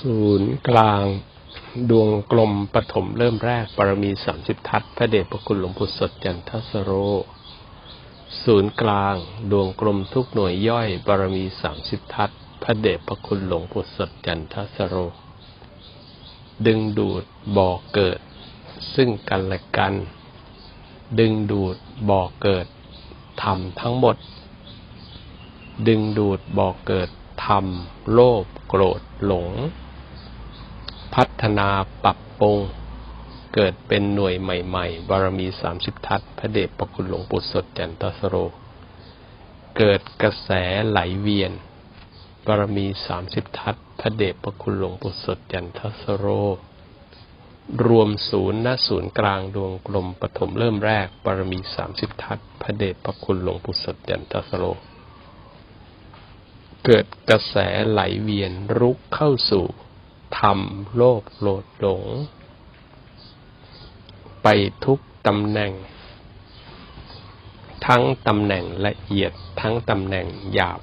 ศูนย์กลาง ดวงกลมปฐมเริ่มแรก ปรมีสามสิบทัศน์พระเดชพระคุณหลวงปู่สดจันทสโร ศูนย์กลาง ดวงกลมทุกหน่วยย่อยบารมีสามสิบทัศน์พระเดชพระคุณหลวงปู่สดจันทสโร ดึงดูดบ่อเกิด ซึ่งกันและกัน ดึงดูดบ่อเกิดธรรมทั้งหมด ดึงดูดบ่อเกิดธรรม โลภโกรธหลง พัฒนาปรับปรุงเกิดเป็นหน่วยใหม่ๆ บารมีสามสิบทัศพระเดชพระคุณหลวงปู่สดจันทสโร เกิดกระแสไหลเวียน บารมีสามสิบทัศพระเดชพระคุณหลวงปู่สดจันทสโร รวมศูนย์ณศูนย์กลางดวงกลมปฐมเริ่มแรก บารมีสามสิบทัศพระเดชพระคุณหลวงปู่สดจันทสโร เกิดกระแสไหลเวียนรุกเข้าสู่ ธรรมโลภโลดหลง ไปทุกตำแหน่ง ทั้งตำแหน่งละเอียดทั้งตำแหน่งหยาบ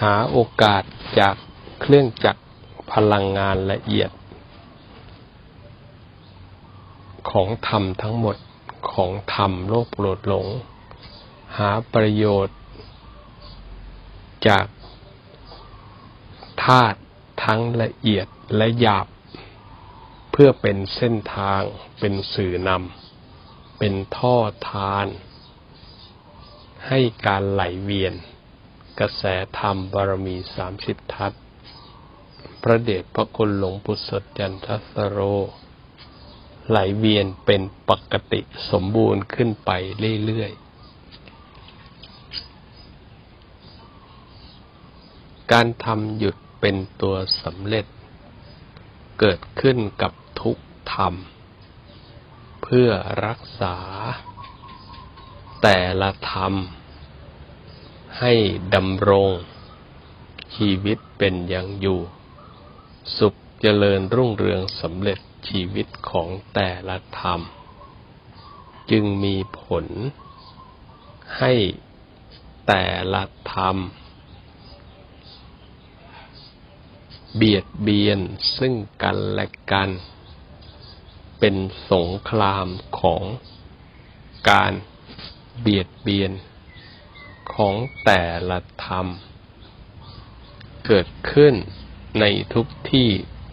หาโอกาสจากเครื่องจักรพลังงานละเอียด ของธรรมทั้งหมดของธรรมโลภโกรธหลง หาประโยชน์ จากธาตุทั้งละเอียดและหยาบ เพื่อเป็นเส้นทางเป็นสื่อนำเป็นท่อทาน ให้การไหลเวียน กระแสธรรมบารมีสามสิบทัศพระเดชพระคุณหลวงปู่สดจันทสโร ไหลเวียนเป็นปกติสมบูรณ์ขึ้นไปเรื่อยๆ การทำหยุดเป็นตัวสำเร็จ เกิดขึ้นกับทุกธรรม เพื่อรักษา แต่ละธรรม ให้ดำรง ชีวิตเป็นอย่างอยู่ สุขเจริญรุ่งเรืองสำเร็จชีวิตของแต่ละธรรม จึงมีผลให้แต่ละธรรม เบียดเบียนซึ่งกันและกัน เป็นสงครามของการเบียดเบียนของแต่ละธรรม เกิดขึ้นในทุกที่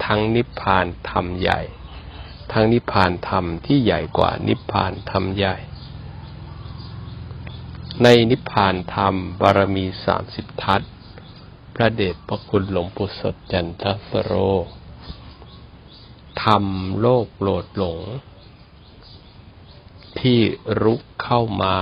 ทั้งนิพพานธรรมใหญ่ ทั้งนิพพานธรรมที่ใหญ่กว่านิพพานธรรมใหญ่ ในนิพพานธรรมบารมีสามสิบทัศน์ พระเดชพระคุณหลวงปู่สดจันทสโรธรรมโลกโลดหลง ที่รุกเข้ามา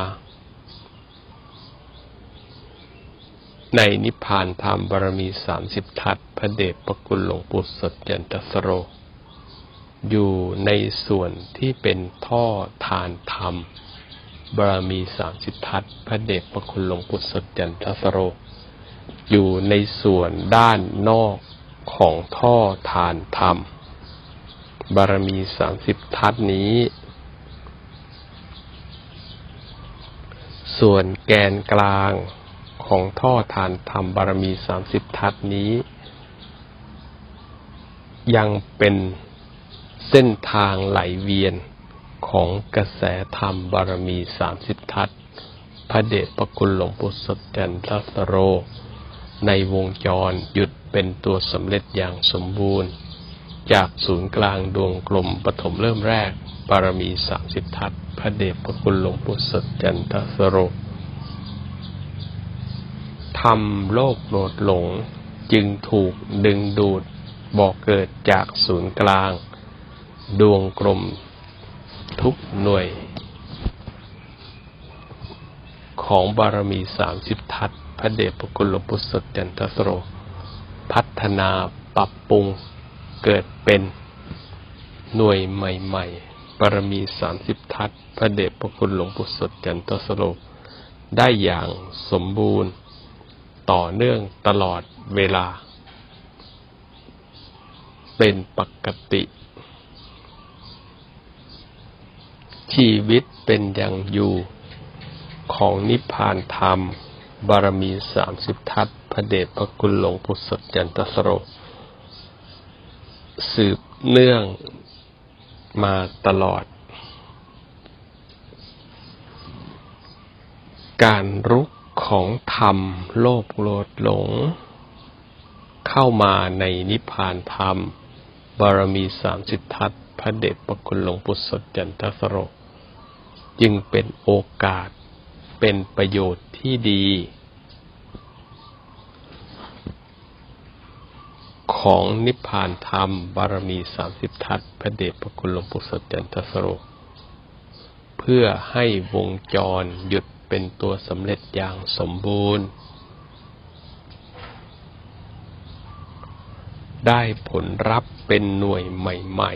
ในนิพพานธรรมบารมีสามสิบทัศพระเดชพระคุณหลวงปู่สดจันทสโร อยู่ในส่วนที่เป็นท่อทานธรรมบารมีสามสิบทัศพระเดชพระคุณหลวงปู่สดจันทสโร อยู่ในส่วนด้านนอกของท่อทานธรรม บารมีสามสิบทัศน์นี้ ส่วนแกนกลางของท่อทานธรรมบารมีสามสิบทัศน์นี้ ยังเป็นเส้นทางไหลเวียนของกระแสธรรมบารมีสามสิบทัศน์พระเดชพระคุณหลวงปู่สดจันทสโร ในวงจรหยุดเป็นตัวสำเร็จอย่างสมบูรณ์ จากศูนย์กลางดวงกลมปฐมเริ่มแรกบารมีสามสิบทัศพระเดชพระคุณหลวงปู่สดจันทสโรธรรมโลกโลดหลงจึงถูกดึงดูดบอกเกิดจากศูนย์กลาง ดวงกลมทุกหน่วย ของบารมีสามสิบทัศน พระเดชพระคุณหลวงปู่สดจันทสโร พัฒนาปรับปรุงเกิดเป็นหน่วยใหม่ๆบารมีสามสิบทัศพระเดชพระคุณหลวงปู่สดจันทสโร ได้อย่างสมบูรณ์ต่อเนื่องตลอดเวลา เป็นปกติ ชีวิตเป็นอย่างอยู่ของนิพพานธรรม บารมีสามสิบทัศพระเดชพระคุณหลวงปู่สดจันทสโร สืบเนื่องมาตลอด การรุกของธรรมโลภโกรธหลง เข้ามาในนิพพานธรรม บารมีสามสิบทัศพระเดชพระคุณหลวงปู่สดจันทสโร จึงเป็นโอกาสเป็นประโยชน์ที่ดี ของนิพพานธรรม บารมีสามสิบทัศพระเดชพระคุณหลวงปู่สดจันทสโรเพื่อให้วงจรหยุดเป็นตัวสำเร็จอย่างสมบูรณ์ ได้ผลรับเป็นหน่วยใหม่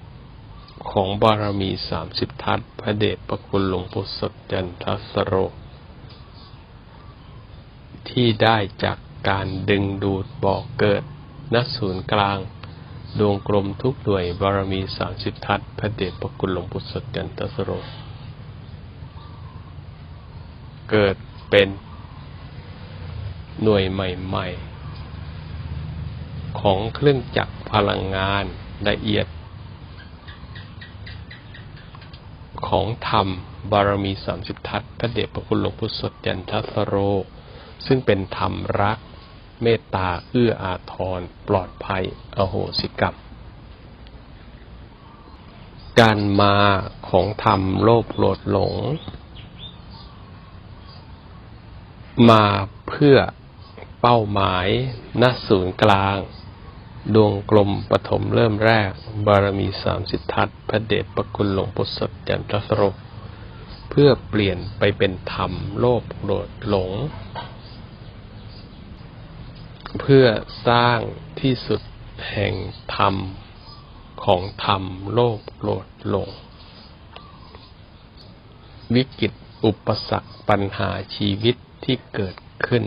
ๆ ของบารมีสามสิบทัศพระเดชพระคุณหลวงปู่สดจันทสโรที่ได้จาก การดึงดูดบอกเกิดณศูนย์กลาง ดวงกลมทุกหน่วยบารมีสามสิบทัศพระเดชพระคุณหลวงปู่สดจันทสโร เกิดเป็นหน่วยใหม่ ๆ ของเครื่องจักรพลังงานละเอียด ของธรรมบารมีสามสิบทัศพระเดชพระคุณหลวงปู่สดจันทสโร ซึ่งเป็นธรรมรัก เมตตา เอื้ออาทร ปลอดภัย อโหสิกรรม การมาของธรรมโลภโกรธหลง มาเพื่อเป้าหมายณศูนย์กลาง ดวงกลมปฐมเริ่มแรก บารมีสามสิททัศพระเดชพระคุณหลวงปู่สดจันทสโรเพื่อเปลี่ยนไปเป็นธรรมโลภโกรธหลง เพื่อสร้างที่สุดแห่งธรรมของธรรมโลภโกรธหลง วิกฤตอุปสรรคปัญหาชีวิตที่เกิดขึ้น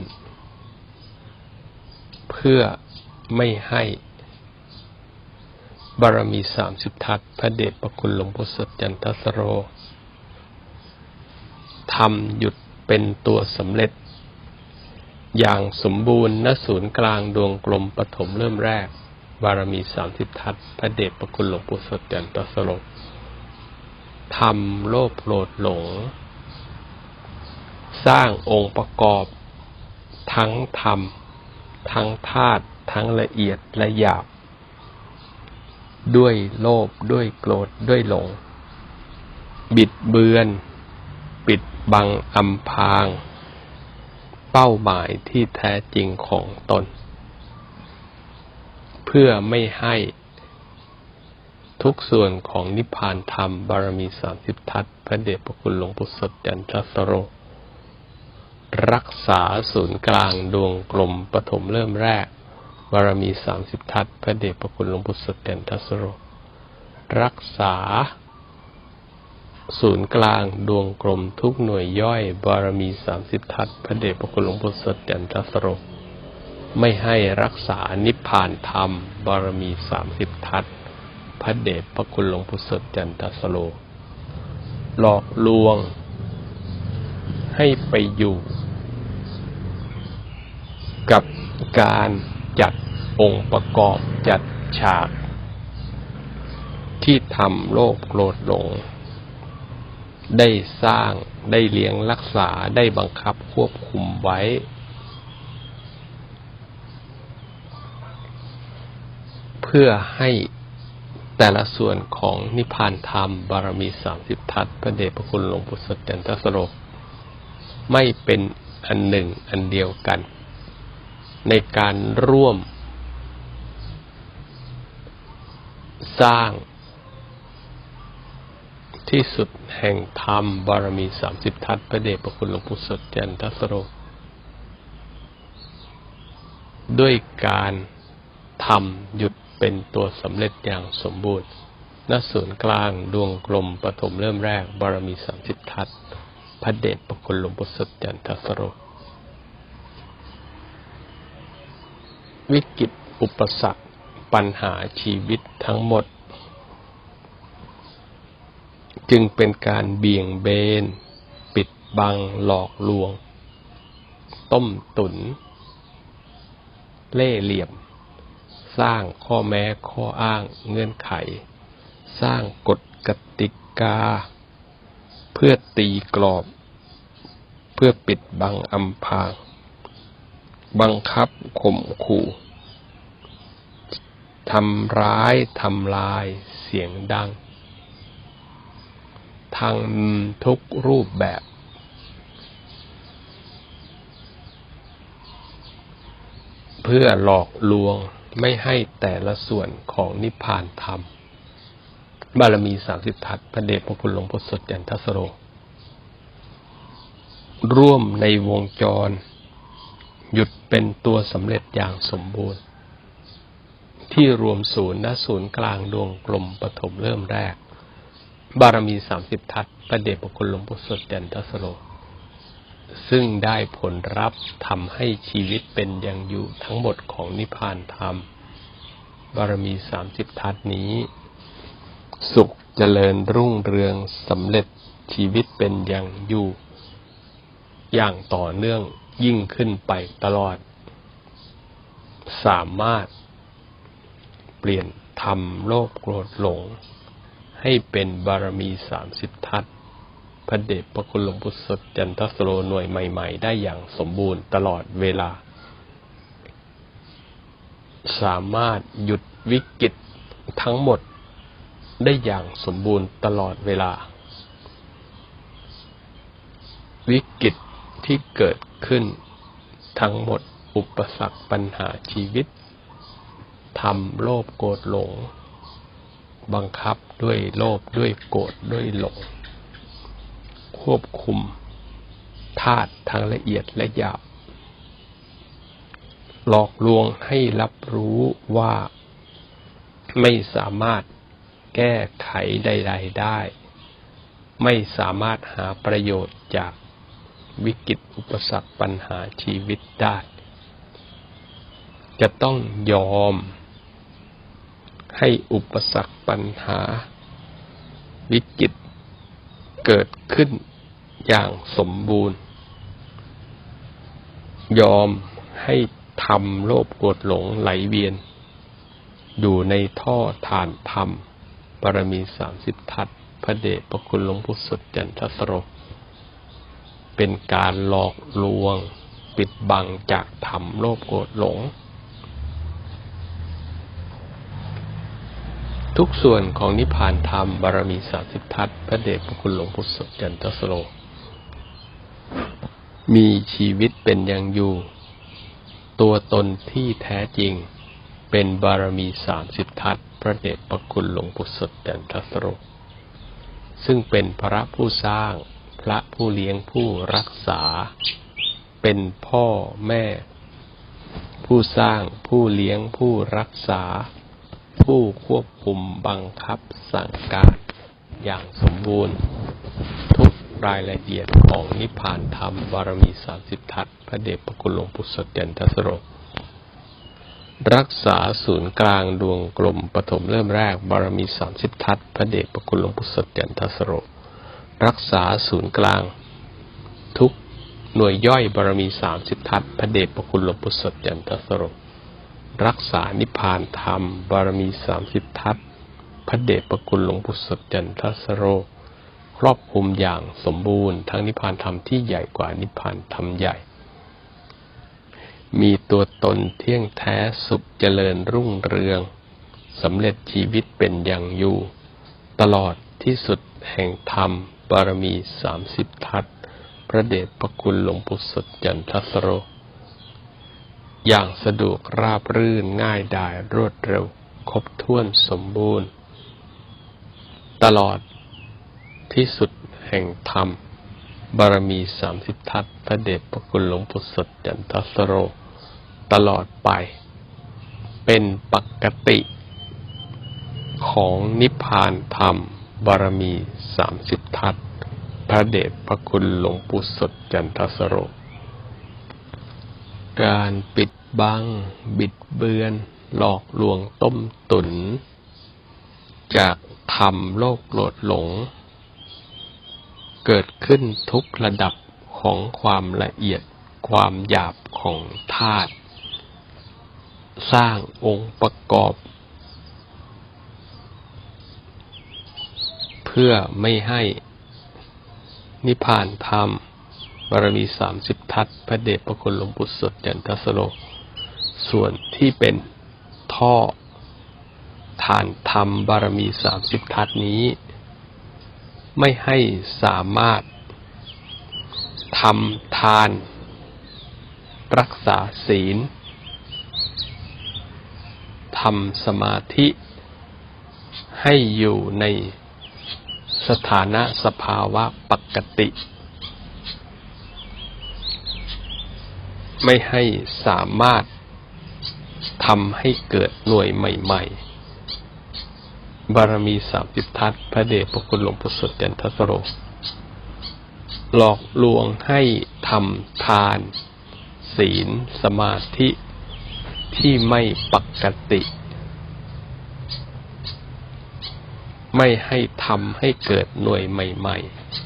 เพื่อไม่ให้บารมีสามสิบทัศพระเดชพระคุณหลวงพ่อสดจันทสโรทำหยุดเป็นตัวสำเร็จ อย่างสมบูรณ์ณศูนย์กลางดวงกลมปฐมเริ่มแรก บารมีสามสิบทัศพระเดชพระคุณหลวงปู่สดจันทสโรทำโลภโกรธหลง สร้างองค์ประกอบ ทั้งธรรม ทั้งธาตุทั้งละเอียดและหยาบ ด้วยโลภด้วยโกรธด้วยหลง บิดเบือน ปิดบังอำพาง เป้าหมายที่แท้จริงของตน เพื่อไม่ให้ทุกส่วนของนิพพานธรรมบารมีสามสิบทัศพระเดชพระคุณหลวงปู่สดจันทสโร รักษาศูนย์กลางดวงกลมปฐมเริ่มแรก บารมีสามสิบทัศพระเดชพระคุณหลวงปู่สดจันทสโร รักษา ศูนย์กลางดวงกลมทุกหน่วยย่อย บารมีสามสิบทัศพระเดชพระคุณหลวงปู่สดจันทสโรไม่ให้รักษานิพพานธรรม บารมีสามสิบทัศพระเดชพระคุณหลวงปู่สดจันทสโลหลอกลวง ให้ไปอยู่ กับการจัดองค์ประกอบจัดฉาก ที่ทำโลภโกรธหลง ได้สร้างได้เลี้ยงรักษาได้บังคับควบคุมไว้ เพื่อให้แต่ละส่วนของนิพพานธรรม บารมีสามสิบทัศพระเดชพระคุณหลวงปู่สดจันทสโรไม่เป็นอันหนึ่งอันเดียวกัน ในการร่วม สร้าง ที่สุดแห่งธรรมบารมีสามสิบทัศพระเดชพระคุณหลวงปู่สดจันทสโร ด้วยการทำหยุดเป็นตัวสำเร็จอย่างสมบูรณ์ณศูนย์กลางดวงกลมปฐมเริ่มแรก บารมีสามสิบทัศพระเดชพระคุณหลวงปู่สดจันทสโร วิกฤตอุปสรรคปัญหาชีวิตทั้งหมด จึงเป็นการเบี่ยงเบน ปิดบังหลอกลวง ต้มตุน เล่เหลี่ยม สร้างข้อแม้ข้ออ้างเงื่อนไข สร้างกฎกติกา เพื่อตีกรอบ เพื่อปิดบังอำพราง บังคับข่มขู่ทำร้าย ทำลาย เสียงดัง ทางทุกรูปแบบ เพื่อหลอกลวงไม่ให้แต่ละส่วนของนิพพานธรรม บารมีสามสิบทัศพระเดชพระคุณหลวงพ่อสดยันทสโร ร่วมในวงจร หยุดเป็นตัวสำเร็จอย่างสมบูรณ์ ที่รวมศูนย์ณศูนย์กลางดวงกลมปฐมเริ่มแรก บารมีสามสิบทัศพระเดชพระคุณหลวงพ่อสดยันทสโรซึ่งได้ผลรับทำให้ชีวิตเป็นอย่างอยู่ทั้งหมดของนิพพานธรรม บารมีสามสิบทัศนี้ สุขเจริญรุ่งเรืองสำเร็จชีวิตเป็นอย่างอยู่ อย่างต่อเนื่องยิ่งขึ้นไปตลอด สามารถเปลี่ยนธรรมโลภโกรธหลง ให้เป็นบารมีสามสิบทัศพระเดชพระคุณหลวงพุทธสดจันทสโลหน่วยใหม่ ๆ ได้อย่างสมบูรณ์ตลอดเวลา สามารถหยุดวิกฤตทั้งหมดได้อย่างสมบูรณ์ตลอดเวลา วิกฤตที่เกิดขึ้นทั้งหมดอุปสรรคปัญหาชีวิตทำโลภโกรธหลง บังคับด้วยโลภด้วยโกรธด้วยหลง ควบคุมธาตุทั้งละเอียดและหยาบ หลอกลวงให้รับรู้ว่าไม่สามารถแก้ไขใด ๆได้ ไม่สามารถหาประโยชน์จากวิกฤตอุปสรรคปัญหาชีวิตได้ จะต้องยอม ให้อุปสรรคปัญหา วิกฤตเกิดขึ้นอย่างสมบูรณ์ ยอมให้ทำโลภโกรธหลงไหลเวียน อยู่ในท่อฐานธรรมบารมีสามสิบทัศพระเดชพระคุณหลวงพุทธสดจันทสโรเป็นการหลอกลวง ปิดบังจากธรรมโลภโกรธหลง ทุกส่วนของนิพพานธรรมบารมีสามสิบทัศพระเดชพระคุณหลวงพุทธสดจันทสโรมีชีวิตเป็นอย่างอยู่ ตัวตนที่แท้จริง เป็นบารมีสามสิบทัศพระเดชพระคุณหลวงปู่สดแดนทสโรซึ่งเป็นพระผู้สร้าง พระผู้เลี้ยงผู้รักษา เป็นพ่อแม่ ผู้สร้างผู้เลี้ยงผู้รักษา ผู้ควบคุมบังคับสั่งการอย่างสมบูรณ์ ทุกรายละเอียดของนิพพานธรรมบารมีสามสิบทัศพระเดชพระคุณหลวงปู่สดแดนทัสโรรักษาศูนย์กลางดวงกลมปฐมเริ่มแรก บารมีสามสิบทัศพระเดชพระคุณหลวงพุทธสดยันทัสโรรักษาศูนย์กลาง ทุกหน่วยย่อยบารมีสามสิบทัศพระเดชพระคุณหลวงพุทธสดยันทัสโร รักษานิพพานธรรม บารมีสามสิบทัศพระเดชพระคุณหลวงพุทธสดยันทสโร ครอบคลุมอย่างสมบูรณ์ทั้งนิพพานธรรมที่ใหญ่กว่านิพพานธรรมใหญ่ มีตัวตนเที่ยงแท้สุขเจริญรุ่งเรืองสำเร็จชีวิตเป็นอย่างอยู่ ตลอดที่สุดแห่งธรรม บารมีสามสิบทัศพระเดชพระคุณหลวงปู่สดจันทสโร อย่างสะดวกราบรื่นง่ายดายรวดเร็ว ครบถ้วนสมบูรณ์ ตลอดที่สุดแห่งธรรม บารมีสามสิบทัศพระเดชพระคุณหลวงปู่สดจันทสโร ตลอดไป เป็นปกติ ของนิพพานธรรม บารมีสามสิบทัศพระเดชพระคุณหลวงปู่สดจันทสโร การปิดบัง บิดเบือน หลอกลวงต้มตุน จากธรรมโลกโกรธหลง เกิดขึ้นทุกระดับของความละเอียดความหยาบของธาตุสร้างองค์ประกอบ เพื่อไม่ให้นิพพานธรรม บารมีสามสิบทัศพระเดชพระคุณหลวงปู่สดจันทสโล ส่วนที่เป็นท่อฐานธรรมบารมีสามสิบทัศนี้ ไม่ให้สามารถทำทาน รักษาศีลทำสมาธิให้อยู่ในสถานะสภาวะปกติ ไม่ให้สามารถทำให้เกิดหน่วยใหม่ ๆ บารมีสามสิบทัศพระเดชพระคุณหลวงปู่สดจันทสโร หลอกลวงให้ทำทาน ศีลสมาธิที่ไม่ปกติ ไม่ให้ทำให้เกิดหน่วยใหม่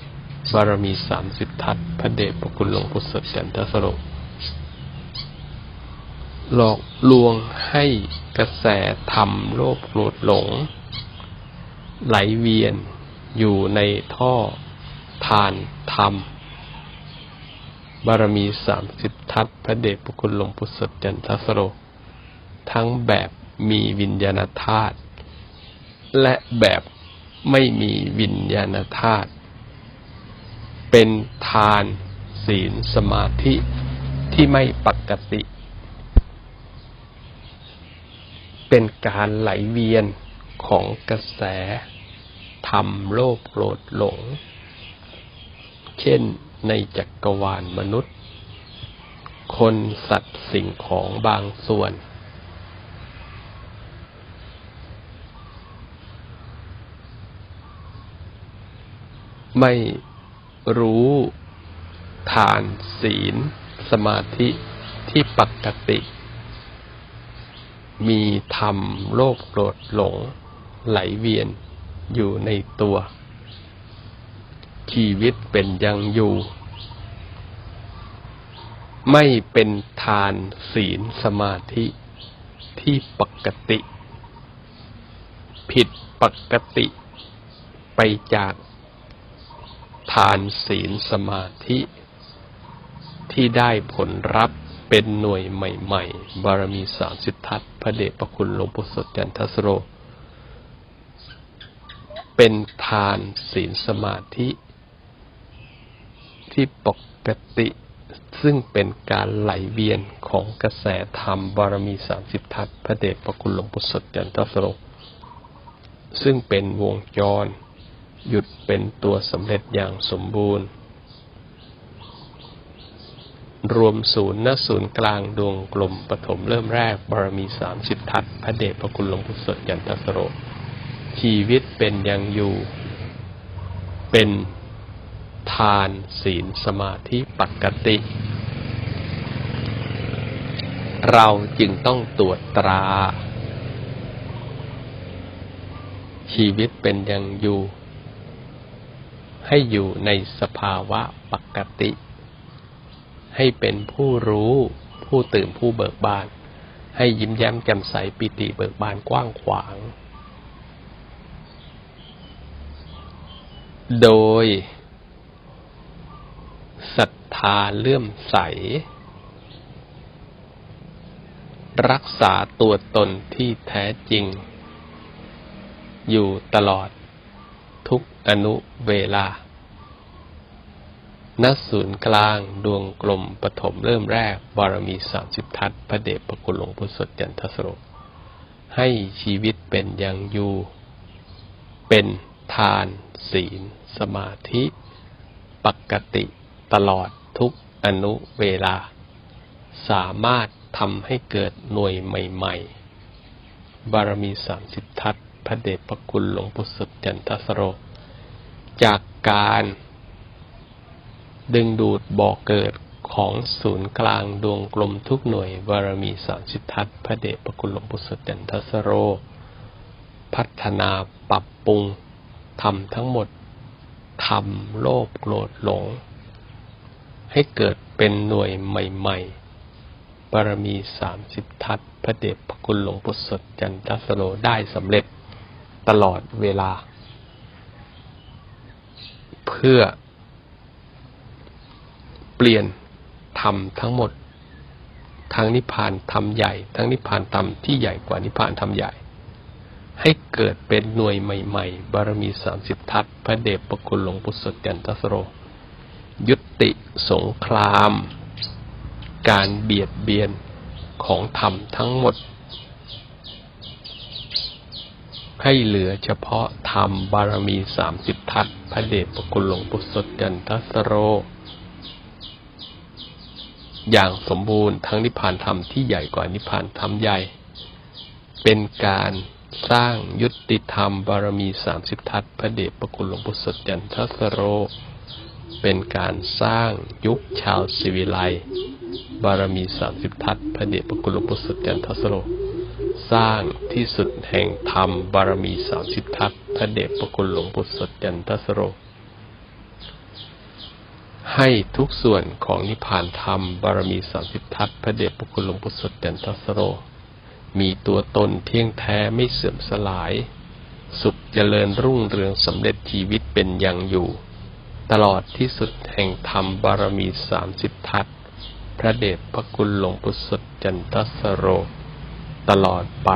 ๆ บารมีสามสิบทัศพระเดชพระคุณหลวงปู่สดจันทสโร หลอกลวงให้กระแสธรรมโลภโกรธหลง ไหลเวียนอยู่ในท่อทานธรรม บารมีสามสิบทัศพระเดชพระคุณหลวงปู่สดจันทสโร ทั้งแบบมีวิญญาณธาตุและแบบไม่มีวิญญาณธาตุเป็นทานศีลสมาธิที่ไม่ปกติ เป็นการไหลเวียนของกระแสธรรมโลภโกรธหลง เช่นในจักรวาลมนุษย์ คนสัตว์สิ่งของบางส่วน ไม่รู้ทานศีล สมาธิที่ปกติ มีธรรมโลภโกรธหลง ไหลเวียนอยู่ในตัว ชีวิตเป็นยังอยู่ ไม่เป็นทานศีลสมาธิที่ปกติ ผิดปกติไปจากทานศีลสมาธิ ที่ได้ผลรับเป็นหน่วยใหม่ ๆ บารมีสามสิททัศ พระเดชพระคุณหลวงปู่สดจันทสโร เป็นทานศีลสมาธิที่ปกติซึ่งเป็นการไหลเวียนของกระแสธรรมบารมีสามสิบทัศพระเดชพระคุณหลวงปู่สดจันทสโร ซึ่งเป็นวงจร หยุดเป็นตัวสำเร็จอย่างสมบูรณ์ รวมศูนย์ณศูนย์กลางดวงกลมปฐมเริ่มแรกบารมีสามสิบทัศพระเดชพระคุณหลวงปู่สดยันทสโร ชีวิตเป็นยังอยู่ เป็นทานศีลสมาธิปกติ เราจึงต้องตรวจตรา ชีวิตเป็นยังอยู่ ให้อยู่ในสภาวะปกติ ให้เป็นผู้รู้ ผู้ตื่นผู้เบิกบาน ให้ยิ้มแย้มแจ่มใสปิติเบิกบานกว้างขวาง โดยศรัทธาเลื่อมใส รักษาตัวตนที่แท้จริง อยู่ตลอดทุกอนุเวลา ณศูนย์กลางดวงกลมปฐมเริ่มแรก บารมีสามสิบทัศพระเดชพระคุณหลวงพุทธสดจันทสโรให้ชีวิตเป็นอย่างอยู่ เป็นทาน ศีล สมาธิ ปกติตลอดทุกอนุเวลา สามารถทำให้เกิดหน่วยใหม่ ๆ บารมีสามสิบทัศพระเดชพระคุณหลวงพุทธสดจันทสโรจากการ ดึงดูดบ่อเกิดของศูนย์กลางดวงกลมทุกหน่วยบารมีสามสิบทัศพระเดชพระคุณหลวงพุทธสดันทสโร พัฒนาปรับปรุงทำทั้งหมดทำโลภโกรธหลง ให้เกิดเป็นหน่วยใหม่ๆบารมีสามสิบทัศน์พระเดชพระคุณหลวงปู่สดจันทสโลได้สำเร็จตลอดเวลา เพื่อ ลี่ยนธรรมทั้งหมด ทั้งนิพพานธรรมใหญ่ ทั้งนิพพานธรรมที่ใหญ่กว่านิพพานธรรมใหญ่ ให้เกิดเป็นหน่วยใหม่ๆ บารมีสามสิบทัศพระเดชพระคุณหลวงปู่สดจันทสโร ยุติสงคราม การเบียดเบียนของธรรมทั้งหมด ให้เหลือเฉพาะธรรมบารมีสามสิบทัศพระเดชพระคุณหลวงปู่สดจันทสโร อย่างสมบูรณ์ทั้งนิพพานธรรมที่ใหญ่กว่านิพพานธรรมใหญ่ เป็นการสร้างยุติธรรมบารมีสามสิบทัศน์พระเดชพระคุณหลวงปู่สดจันทสโร เป็นการสร้างยุคชาวสิวิไลบารมีสามสิบทัศน์พระเดชพระคุณหลวงปู่สดจันทสโร สร้างที่สุดแห่งธรรมบารมีสามสิบทัศน์พระเดชพระคุณหลวงปู่สดจันทสโร ให้ทุกส่วนของนิพพานธรรม บารมีสามสิบทัศพระเดชพระคุณหลวงปู่สดจันทสโร มีตัวตนเที่ยงแท้ไม่เสื่อมสลาย สุขเจริญรุ่งเรืองสำเร็จชีวิตเป็นอย่างอยู่ ตลอดที่สุดแห่งธรรมบารมีสามสิบทัศพระเดชพระคุณหลวงปู่สดจันทสโร ตลอดไป